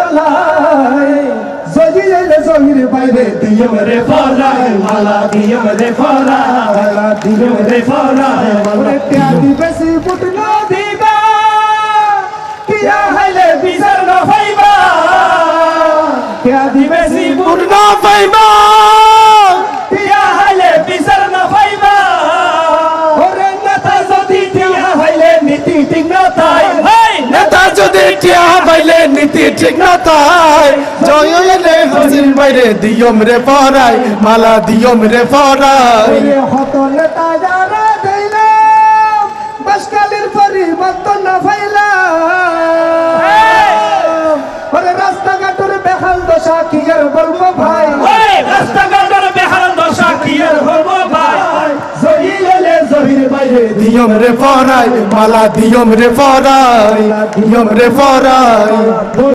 বাজলাই জহি এলে জহির বাইরে দিয়ম রে ফরাই মালা দিয়ম রে ফরাই মালা দিয়ম রে ফরাই মালা ত্যাদি বেশি ফুট না দিবা না বেশি ফুট না না ওরে নেতা যদি নীতি ঠিক না তাই নেতা যদি ঠিক না তাই জয় এলে হাসিন বাইরে দিয়ম রে পরাই মালা দিয়ম রে যারা বাসকালের পরিবর্তন না রাস্তাঘাটের বেহাল দশা কি আর বলব ভাই? রাস্তাঘাটের বেহাল দশা কি আর হব ভাই? জহির এলে জহির বাইরে দিয়ম রে পরাই মালা দিয়ম রে পরাই দিয়ম রে পরাই